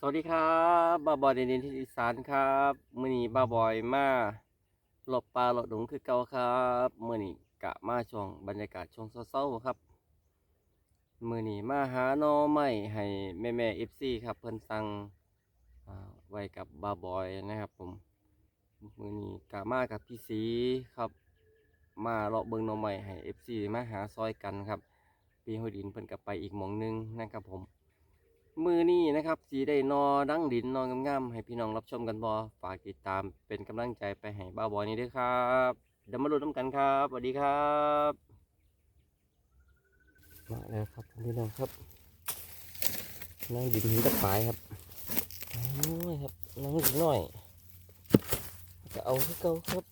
สวัสดีครับบาบอยเดนินที่อีสานครับมื่อนี้บาบอยมาหลบปลาหลบดงคือเก่าครับมื่อนี้กะมาช่วงบรรยากาศช่วงเศร้าๆครับมื่อนี้มาหาหนอไม้ให้แม่แม่เอฟซีครับเพิ่นสั่งอ่าไว้กับบาบอยนะครับ ผมมื่อนี้กะมากับพี่สีครับ มาเลาะเบิงหนอไม้ให้เอฟซีมาหาซอยกันครับ ปีหัวดินเพิ่นกลับไปอีกหมองนึงนะครับผม มือนี้นะครับสีได้นอดังดินนอนงามๆให้พี่น้องรับชมกันบอฝากติดตามเป็นกำลังใจไปให้บ้าวบอยนี้ด้วยครับเดี๋ยวมาลุ้นน้ำกันครับสวัสดีครับมาแล้วครับพี่น้องครับนั่งดินหินตะปายครับโอ้ยครับนั่งดินหน่อยจะเอาที่เก่าครับ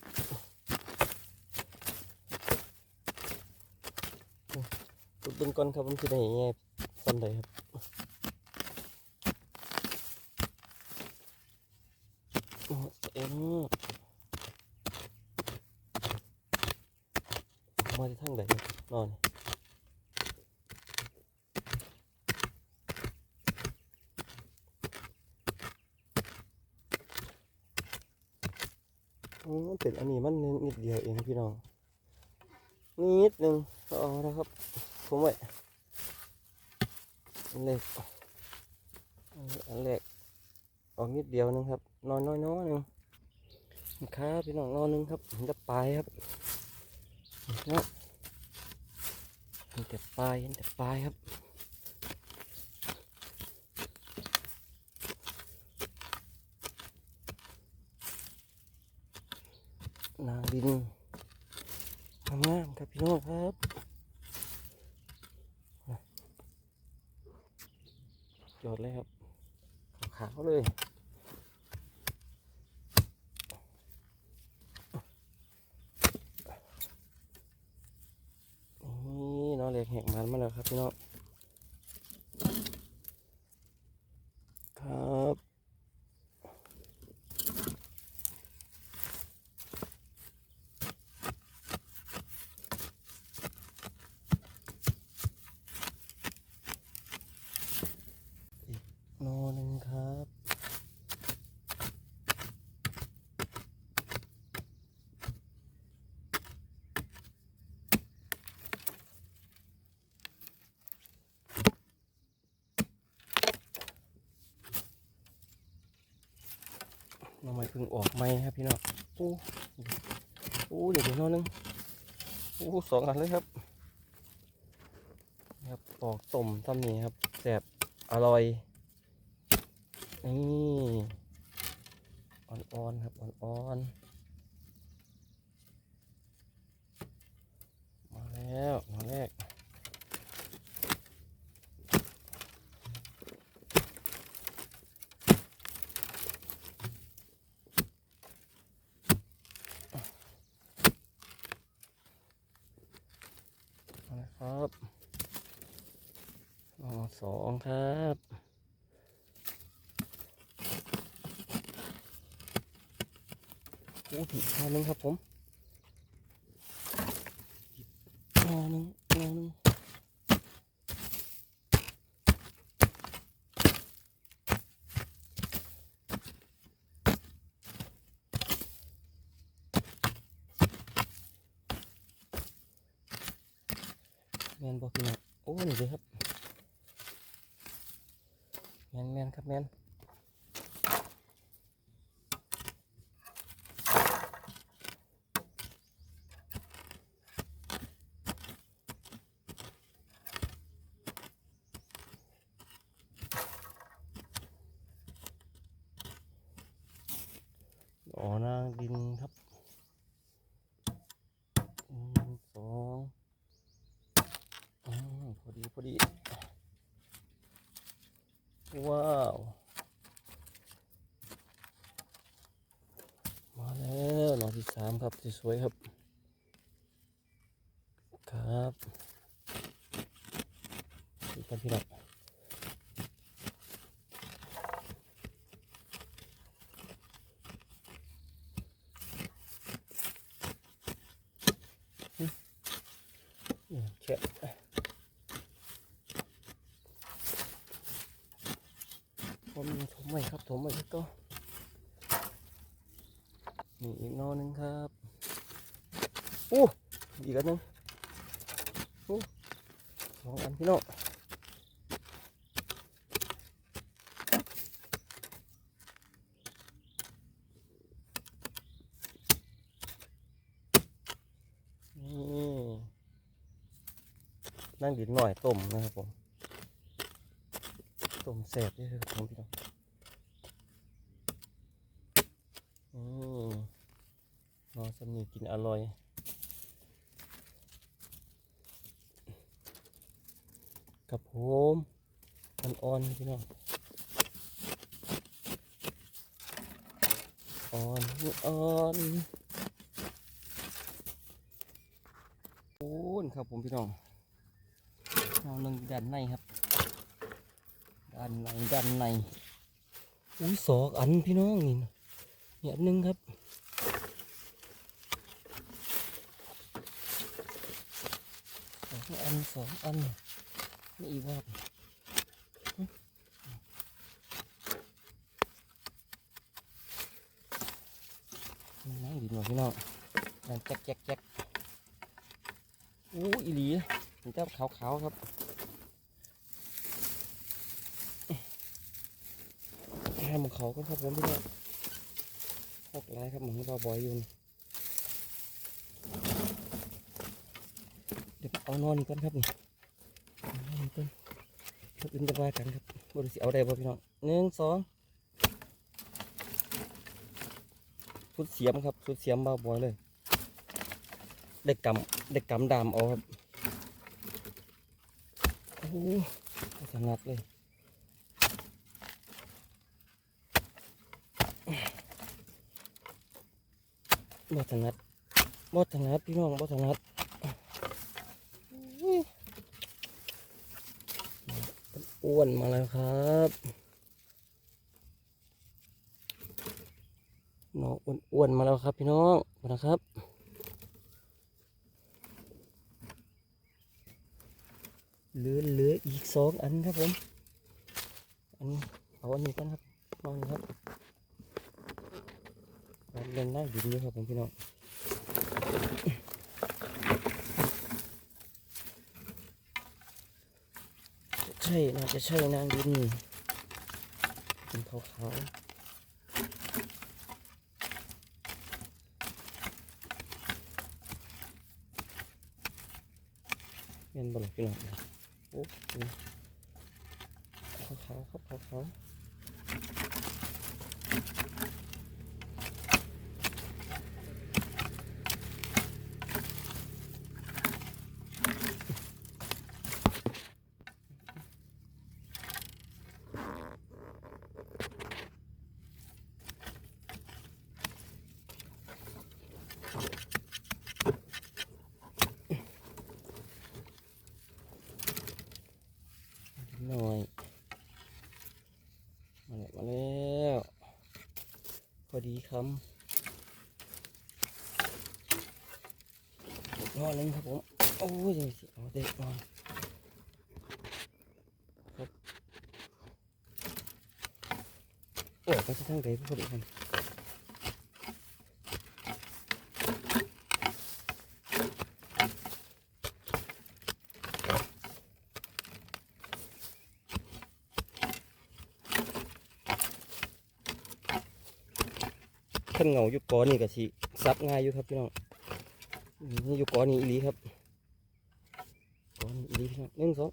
ตุดเบิ่งก่อนครับผมันจะได้ยังไงซ้ำใดครับ โอ้เอ็ม มาที่ทางใดนอนโอ้เป็นอันนี้มันนิดเดียวเองพี่น้องนิดหนึ่งก็เอาแล้วครับ ผมไว้อันเล็กอันเล็กออกนิดเดียวนึงครับนอนน้อยน้อยนึงครับพี่น้องนอนนึงครับเห็นแต่ปลายครับนะเห็นแต่ปลาย เห็นแต่ปลายครับนางดินงามๆครับพี่น้องครับจอดเลยครับ ขาวๆเลย นี่น้องเล็กแหกมันมาแล้วครับ พี่น้อง ครับอีกโนหนึ่งครับ น้องใหม่เพิ่งออกไหมครับพี่น้องโอ้โอ้เดี๋ยวเดียวน้องนึงโอ้สองอันเลยครับครับออกต้มทำนี้ครับแซ่บอร่อยนี่อ่อนๆครับอ่อนๆมาแล้วมาแรก เอาละครับอ๋อสองครับโอ้ผิดข้อนึงครับผมข้อนึงข้อนึงแมนบอกพี่น้องโอ้นี่เลยครับแมนแมนครับแมนอ๋อนางดินครับหนึ่งสองอมพอดีพอดี ว้าว มาแล้วหน่อ ที่สามครับสวยครับ ครับดูกันพี่น้องอืมแค่ ผมยังถมไว้ครับถมไว้แล้วก็นี่อีกนอหนึงครับอู้อีกอันหนึงอู้สองอันพี่น้องนี่นั่งดิน หน่อยต้มนะครับผมต้มแซ่บด้วยครับผมพี่น้องอืมนอนสำนีกินอร่อยกับผมอ่อนๆพี่น้องอ่อนอ่อนโอ้นครับผมพี่น้อง เอาหนึ่งด้านในครับ ด้านในด้านในอุ้ยสองอันพี่น้องนี่นะนี่อันหนึงครับสองอันสองอันนี่อีกว่านนั่งดีหน่อยพี่น้องดังแจ๊กแจ๊กแจ๊กอู้อีหลี มันจะขาวๆครับแค่ของเขาก็ครับผมพี่น้องหกร้ายครับหมืองบาบอยอยู่เดี๋ยวเอานอนก่อนครับนี่นอนก่อนคนอื่นจะว่ากันครับบริสิเอาได้บ่พี่น้องหนึ่งสองชุดเสียมครับชุดเสียมบาบอยเลย เด็กกำเด็กกำดามเอาครับ สงัดเลยบ่ถนัดบ่ถนัดพี่น้องบ่ถนัดอ้วนมาแล้วครับน้องอ้วนๆมาแล้วครับพี่น้องนะครับ เหลือเหลืออีกสองอันครับผมอันเอาอันนี้กันครับนอนครับครับเล่นนั่งดินอยู่ครับผมพี่น้องใช่น่าจะใช่นางดินเป็นขาวๆเงินบอลพี่น้อง โอ้ขาวๆครับขาวๆ หน่อยมาแล้วมาแล้วพ อดีครับรอนเลยครับผม โอ้ยยังสิเอาเด็กมาครับโอ้ยไปที่ทางไหนพอดีกัน นเงาอยู่กอนี่ก็สิซับง่ายอยู่ครับพี่น้องนี่อยู่กอนี่อีลีครับกอนี่อีลีพี่น้องหนึ่งสอง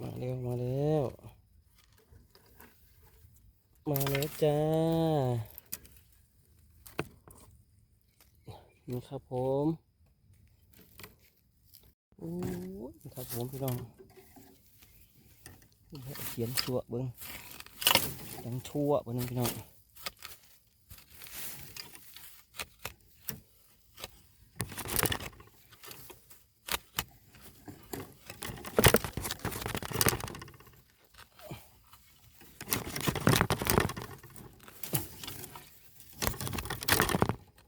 มาแล้วมาแล้วมาแล้วจ้านี่ครับผมโอ้ครับผมพี่น้องเขียนชัวเบิ้ง ดังชั่วเบิ้งพี่น้อง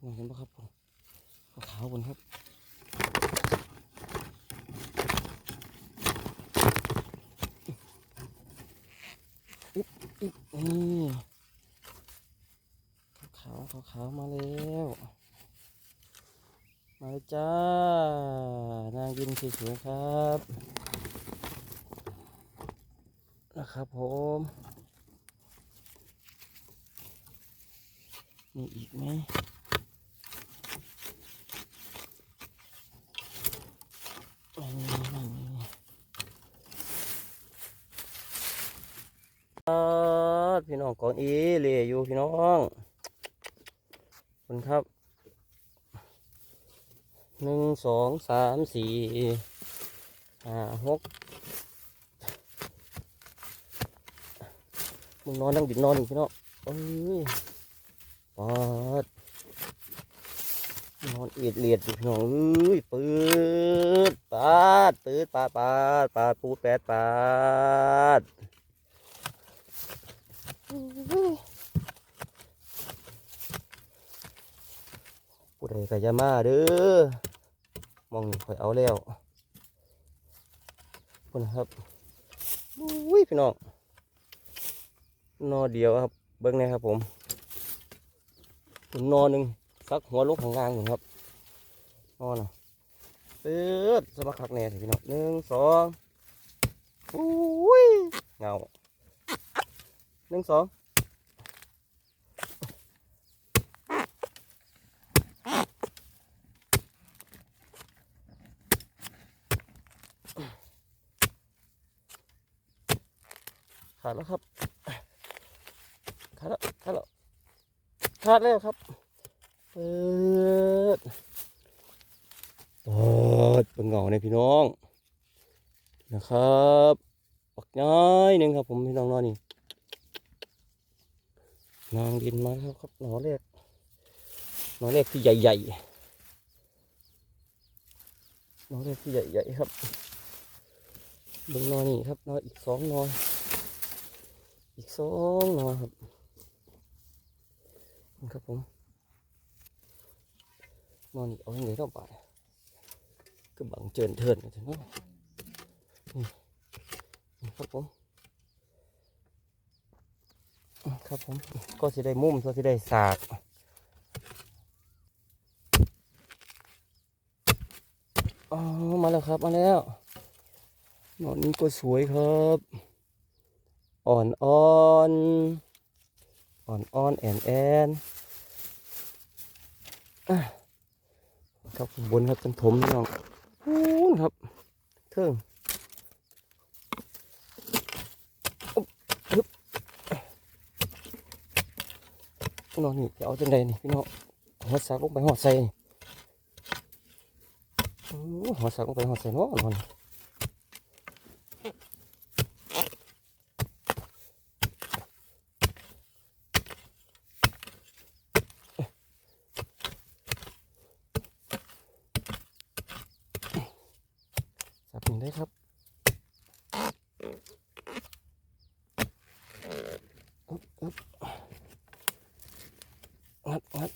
มองเห็นปะครับผมขาวๆบนครับ ข นี่ขาวขาวขาวมาแล้วมาเลยจ้านางยินสวยๆครับนะครับผมมีอีกไหมมีไม่มี ครับพี่องกองอีเลยอยู่พี่น้องคุณครับหนึ่งสองสามสี่ห้าหกมึงนอนนั่งดินนอนอีกพี่น้องเอ้ยปาดนอนเอียดเลียดอยู่พี่น้องเอ้ยปืดปาดปืดปาดปาดปาดปูดแปดปาด ผู้ใดก็จะมาเด้อมองนี่ข่อยเอาแล้วคนะครับอุ้ยพี่น้องนอเดียวครับ เบิ้งนะครับผมนอนหนึ่งซักหัวลงข้างล่างอยู่ครับนอนะเปิดสมัครคักแน่สิพี่น้องหนึ่งสองอุ้ยเงา หนึ่งสองขาดแล้วครับ ขาดแล้ว ขาดแล้ว ขาดแล้วครับเปิดเปิดเป็นเงาในยพี่น้อง นะครับปักน้อยหนึ่งครับผมพี่น้องนอนนี่ นางดินมาแล้วครับหนอแรกหนอแรกที่ใหญ่ๆหนอแรกที่ใหญ่ๆครับบิ่งนอนี่ครับนออีกสองนออีกสองนอครับครับผมนอนเอาอย่างไรต้องไปก็บังเจินเทินกันเนาะนี่นี่ครับผม ครับผมก็สิได้มุมก็สิได้สากอ๋อมาแล้วครับมาแล้วนอนนี้ก็สวยครับ อ่อนอ่อนอ่อนอ่อนแอนแอนครับบนครับเป็นถมพี่น้องครับเทิงอุ๊บฮึบ พี่น้องนี่จะเอาจังใดนี่พี่น้องหัวสักลงไปหัวใส่นี่โอ้หัวสักลงไปหัวใส่เนาะนอน สับหนึ่งได้ครับอึ๊บอึ๊บงัดงัด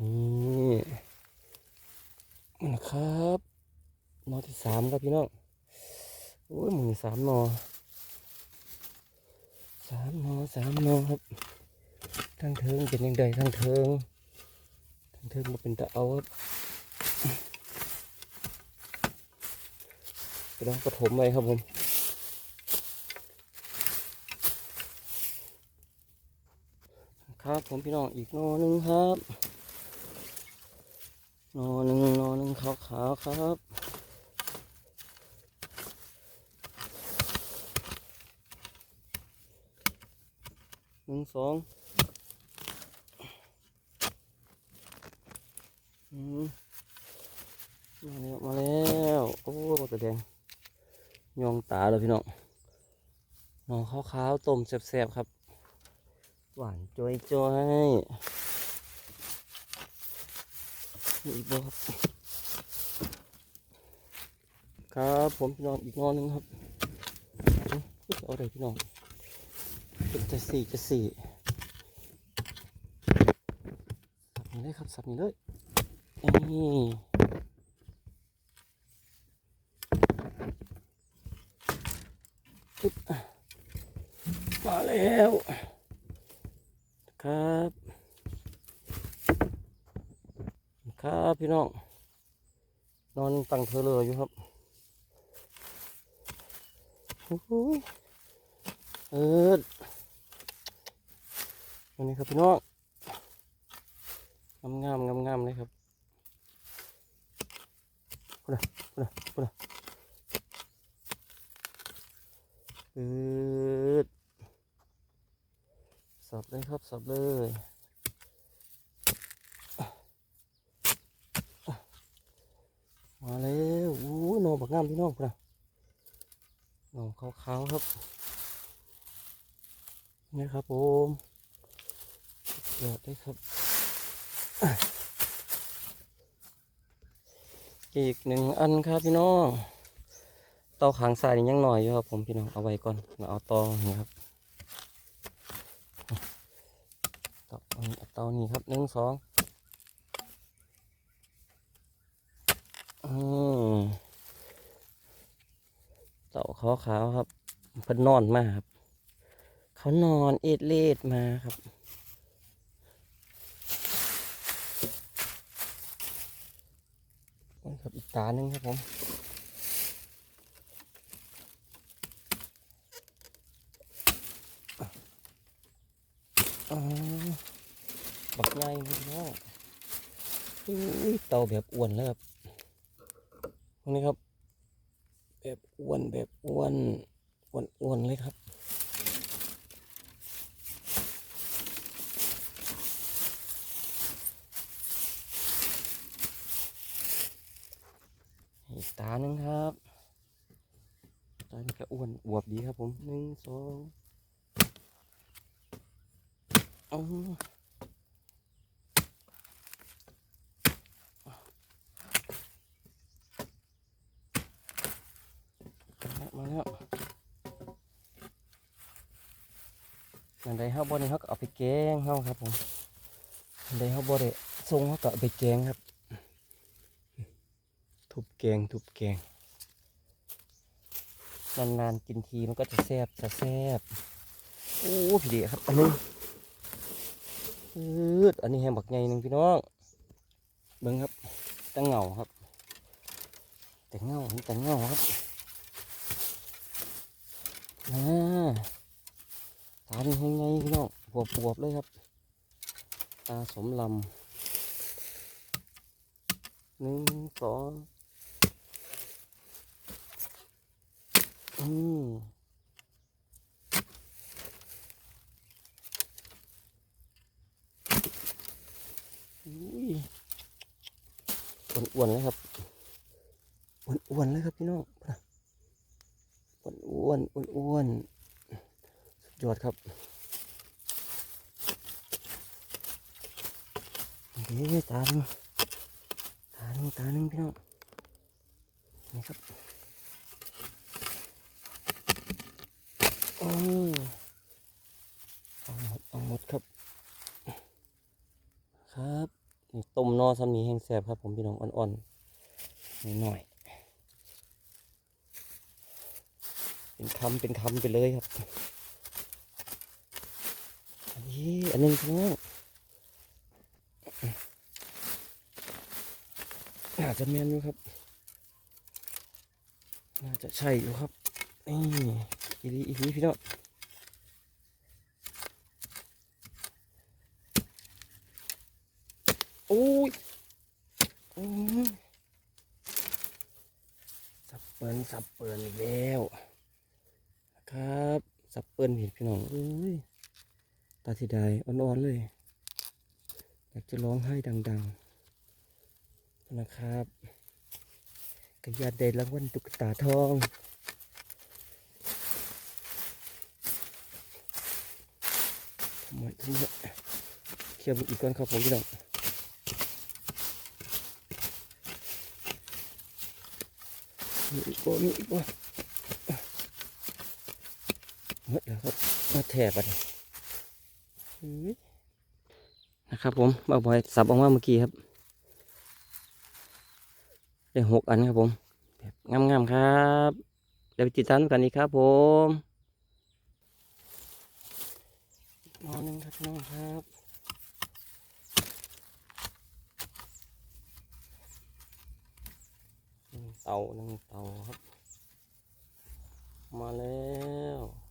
นี่นะ ครับนอที่สามครับพี่น้องโอ้ยหมือสามนอสามนอสามนอครับทางเทิงเป็นยังไงทางเทิงทางเทิงมาเป็นตะเอาครับกำลังปฐมเลยครับผมครับผมพี่น้องอีกนอนึงครับ นอหนึ่งนอหนึ่งขาวขาวครับ หนึ่งสองมาแล้ว มาแล้ว โอ้ปลาตัวแดงยองตาเลยพี่น้องน้องขาวต้มแซ่บๆครับ หวานจอยจอยๆ อีกบ่ครับ ครับผมพี่น้องอีกนอนหนึงครับเอาเอาอะไรพี่น้องเป็นจะสี่จะสี่สับนี่เลยครับสับนี่เลยนี่มาแล้วครับ ครับพี่น้อง นอนตั้งเธอเลยอยู่ครับโอ้โหเออวันนี้ครับพี่น้องงามงามงามงามเลยครับพูดนะพูดนะพูดนะเออสับเลยครับสับเลย มาแล้วอู้หนอ บักงามพี่น้องพุ่นนะหนอขาวๆครับนี่ครับผมเดือดได้ครับ อีกหนึ่งอันครับพี่น้องเตาขางสายนี่ยังหน่อยอยู่ครับผมพี่น้องเอาไว้ก่อนแล้วเอาตอนี่ครับเตาอันนี้เอาเตานี่ครับหนึ่งสอง อืมเต่า ขาวขาวครับเพิ่นนอนมาครับ เขานอนเอ็ดเลดมาครับนี่ครับอีกตาหนึ่งครับผมอ๋อบักใหญ่เลยเนาะเต่าแบบอ้วนเลยครับตรงนี้ครับ อ้วนแบบอ้วนอ้วนอ้วนเลยครับ อีกตาหนึ่งครับตานี้ก็อ้วนอวบดีครับผมหนึ่งสองอ๋อมาแล้ว อันใดเฮาบ่ได้เฮาก็เอาไปแกงเฮาครับผมอันใดเฮาบ่ได้ส่งเฮาก็เอาไปแกงครับ ทุบแกงทุบแกงนานๆกินทีมันก็จะแซ่บจะแซ่บโอ้พี่เดียครับอันนี้อืดอันนี้แฮมบักใหญ่หนึงพี่น้องเบิ่งครับแต่เงาครับ แต่เงาแต่เงาครับอ่า ตาเป็นยังไงพี่น้องบวบบวบๆเลยครับ ตาสมลำหนึ่งสองอืมอุ้ยอ้วนๆเลยครับอ้วนๆเลยครับพี่น้องอ้วนอ้วนอ้วนๆ ยอดครับนี่ตาหนึ่งตาหนึ่งตาหนึ่งพี่น้องนี่ครับโอ้เอาหมดเอาหมดครับ ครับนี่ต้มนอซ้ำนี้แห้งแสบครับ ผมพี่น้องอ่อนๆหน่อยๆเป็นคำเป็นคำไปเลยครับ อันนึงพี่น้องน่าจะแมนอยู่ครับ น่าจะใช่อยู่ครับ นี่อีรีอีรีพี่น้องโอ้ยอืมสับเปิลสับเปิลอีกแล้ว ครับ สับเปิลเห็นพี่น้องเอ้ย ตาสีดายอ่อนๆเลย อยากจะร้องไห้ดังๆ นะครับกระยาเดรางวัลตุ๊กตาทองทำไมทำไมเคลียร์อีกก่อนครับผมพี่น้องมีอีกบ่มีอีกบ่หมดแล้วครับมาแถบอะ นะครับผมบ่าบอยสับออกมาเมื่อกี้ครับ ได้หกอันครับผมแบบงามๆครับเดี๋ยวไปติดตามกันอีกครับผมนอนหนึ่งครับน้องครับนึ่งเตาหนึ่งเตาครับ มาแล้ว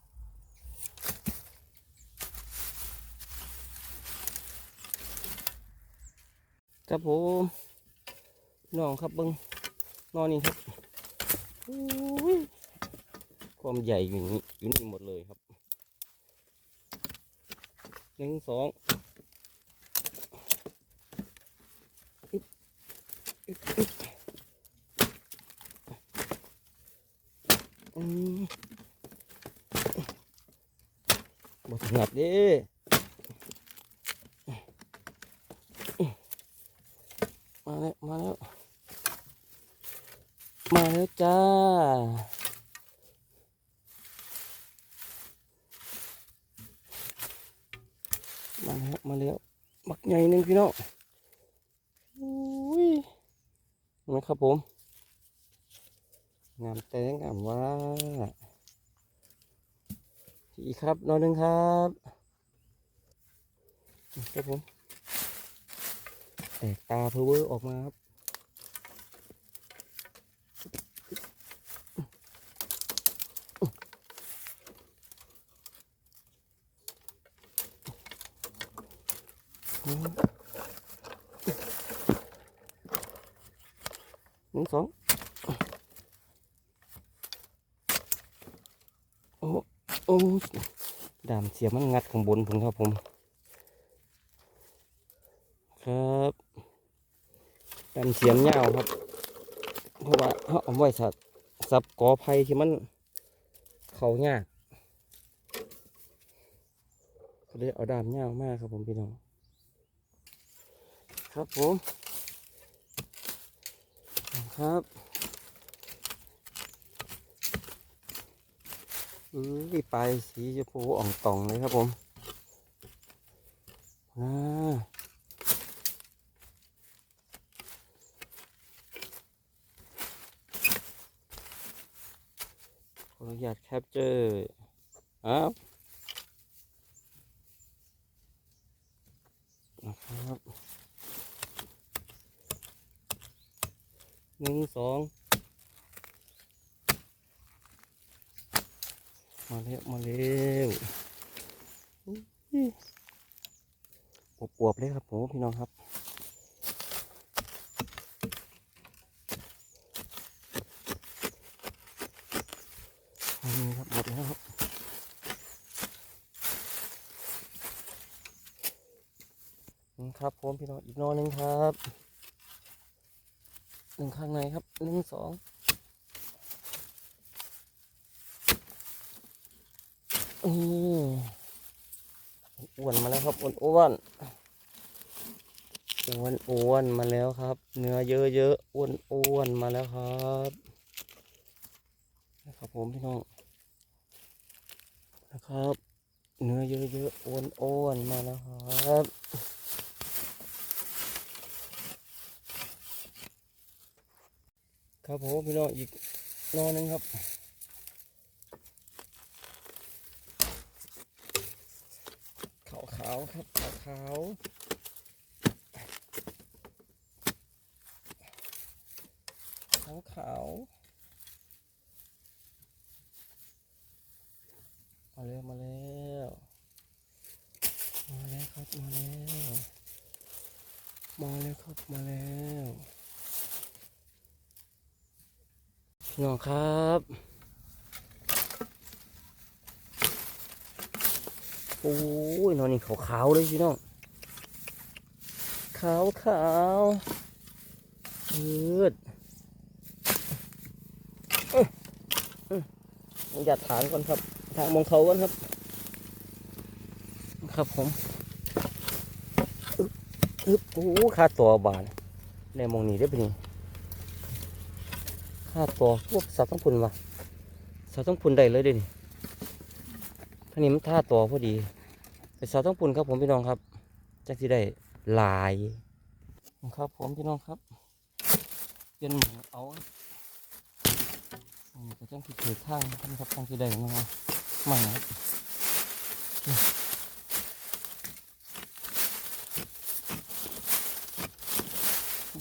ครับผมน้องครับเบิ้งนอนนี่ครับอุ้ยความใหญ่อยู่นี่อยู่นี่หมดเลยครับหนึ่งสองบอึ๊บอึ๊บอืมบถนัดเดิ มาแล้ว มาแล้ว มาแล้วจ้า มาแล้ว มาแล้ว บักใหญ่หนึ่งพี่น้องอุ้ยนะครับผม งามแต่งามว่าอีกครับนอนหนึ่งครับ ครับผม แตกตาเพอเวอร์ออกมาครับหนึ่งสองโอ้โอ้ดามเสียมันงัดข้างบนผมครับผม ครับ ดามเสียมยาวครับเพราะว่าเขาเอาไว้สับสับกอไผ่ที่มันเขายากก็เลยเอาดามยาวมากครับผมพี่น้องครับผมครับอือปลายสีชมพูอ่องตองเลยครับผมอ่า ออนุญาตแคปเจอร์อ้าวนะครับหนึ่งสองมาแล้วมาแล้วอุ๊ยอวบๆเลยครับผมพี่น้องครับ นี่ครับหมดแล้วครับนี่ครับผม พี่น้องอีกนอนหนึ่งครับหนึ่งข้างในครับหนึ่งสองนี่อ้วนมาแล้วครับอ้วนอ้วนอ้วนอ้วนมาแล้วครับ เนื้อเยอะเยอะอ้วนอ้วนมาแล้วครับนะครับผมพี่น้องนะครับ เนื้อเยอะเยอะอ้วนอ้วนมาแล้วครับ ครับผมพี่น้องอีกนอนหนึงครับขาวขาวๆครับขาวขาวขาวขาวๆมาแล้วมาแล้วมาแล้วครับมาแล้วมาแล้วครับมาแล้วพี่น้องครับ โอ้ยนอนนี่ ขาวเลยพี่น้องขาวขาวเอืดอื้ออื้อหยัดฐานก่อนครับ ทางมองเขาก่อนครับ ครับผมอึ๊บอึ๊บโอ้ค่าตัวบานในมองนี้ได้ปะนี่ค่าตัวพวกสัตว์ต้องพุนวะสัตว์ต้องพุนได้เลยเด้นี่ท่านี้มันท่าตัวพอดี ไปสาต้องปุ่นครับผมพี่น้องครับจักที่ได้ลายครับผมพี่น้องครับเป็นหมูเอาก็จังคิดถือข้างท่านครับทางที่ได้นะครับมาครั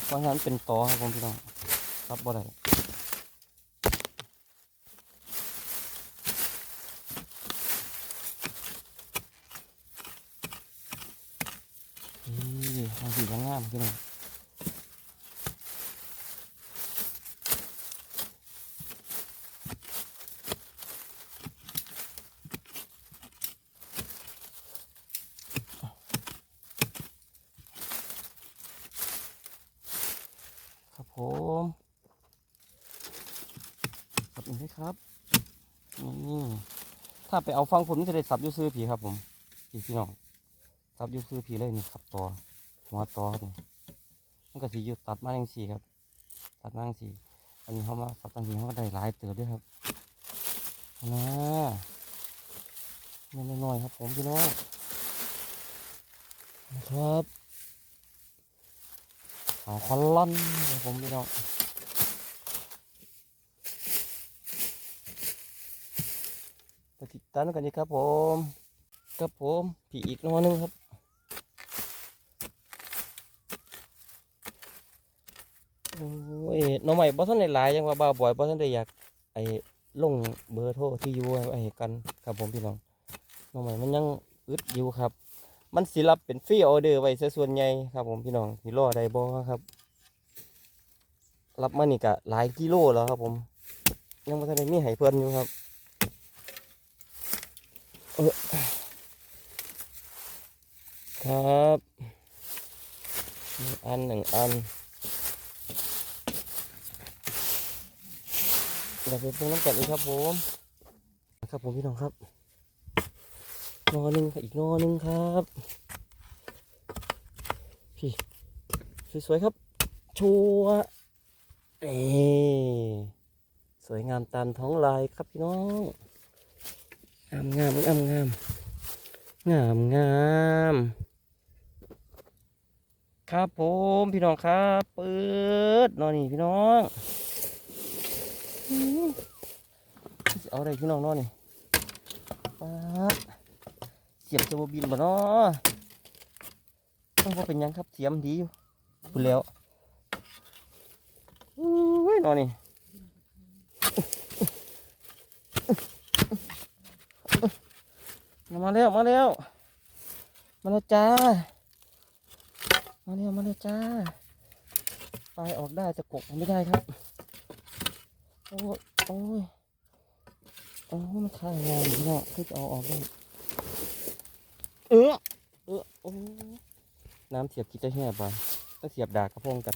เพราะฉะนั้นเป็นต่อครับผมพี่น้องครับบ่ได้ ครับนี่ถ้าไปเอาฟังผมจะได้สับยูซื้อผีครับ ผมพี่พี่น้องสับยูซื้อผีเลยนี่ครับตัวหัวตอครับนี่มันก็สีอยู่ตัดมาอย่างสี่ครับ ตัดมาอย่างสี่อันนี้เขามาสับตังสีเขาก็ได้หลายเติบด้วยครับนะเงินน้อยๆครับ ผมพี่น้องนะครับขาคอนลอนครับผมพี่น้องไป ติดตามกันดีครับผมครับผมผีอีกนอหนึงครับโอ้ยน้องใหม่บ่ทันได้หลายยังว่าบ่าวบ่อยบ่ทันได้อยากไอ้ลงเบอร์โทรที่อยู่ไว้กันครับผมพี่น้องน้องใหม่มันยังอึดอยู่ครับ มันสิรับเป็นฟรีออเดอร์ไว้ซะส่วนใหญ่ครับผมพี่น้องสิรอได้บ่ครับ รับมานี่ก็หลายกิโลแล้วครับผม ยังบ่ทันได้มีให้เพิ่นอยู่ครับ ครับหนึ่งอันหนึ่งอันเดี๋ยวไปเพิ่งน้ำกันอีกครับผมครับผมพี่น้องครับนอหนึ่งอีกนอหนึ่งครับพี่สวยๆครับ ชัวเอสวยงามตามท้องลายครับพี่น้องามงามงามงามงามงามครับผมพี่น้องครับเปิดนอนนี่พี่น้องเอาอะไรพี่น้องนาะนี่ป๊าดเสียมจะบบินบ่เนาะต้องว่าเป็นยังครับเสียมดีอยู่พูดแล้วอุ้ยนาะนี่ มาแล้วมาแล้วมาแล้วจ้า มาแล้วมาแล้วจ้าปลายออกได้แต่กกไม่ได้ครับ โอ้ยโอ้ยโอ้ยมันคายงานพี่น้องคือจะเอาออกได้เออเออโอ้ยน้ำเสียบกิจจะแห่ไปต้องเสียบดากกระพงกัน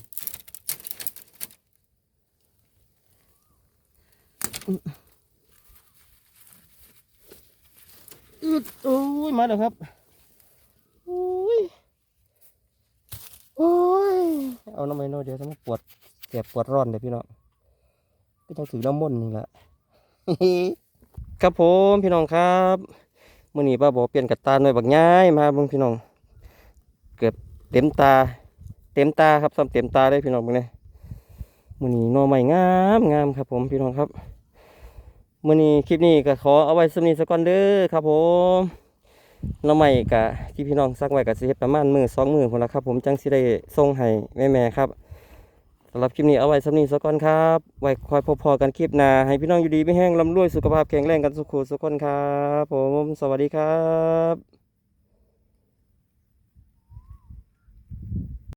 อื้ออึดโอ้ยมาแล้วครับโอ้ยโอ้ยเอาน้ำมันน้อยเดียวทำให้ปวดเสียบปวดร้อนเดี๋ยวพี่น้องก็ต้องถือน้ำมนต์นี่แหละครับผมพี่น้องครับมื่อนี้ป้าบอกเปลี่ยนกัดตาหน่อยบักย้ายมาเบิ่งพี่น้อง เกือบเต็มตา เต็มตาครับซ้ำเต็มตาเลยพี่น้องเบิ่งเลยมื่อนี้หน่อใหม่งามงามครับผมพี่น้องครับ มื่อนี้คลิปนี้ก็ขอเอาไว้สำนีสักก่อนเด้อครับผมหน่อใหม่กะที่พี่น้องซักไว้กับสิเฮ็ดประมาณมือสองมือคนละครับ ผมจังสิได้ส่งให้แม่แม่ครับสำหรับคลิปนี้เอาไว้สำนีสักก่อนครับ ไว้คอยพอๆกันคลิปหน้าให้พี่น้องอยู่ดีไม่แห้งลำรวยสุขภาพแข็งแรงกันสุขุสุขคนครับ ผมสวัสดีครับ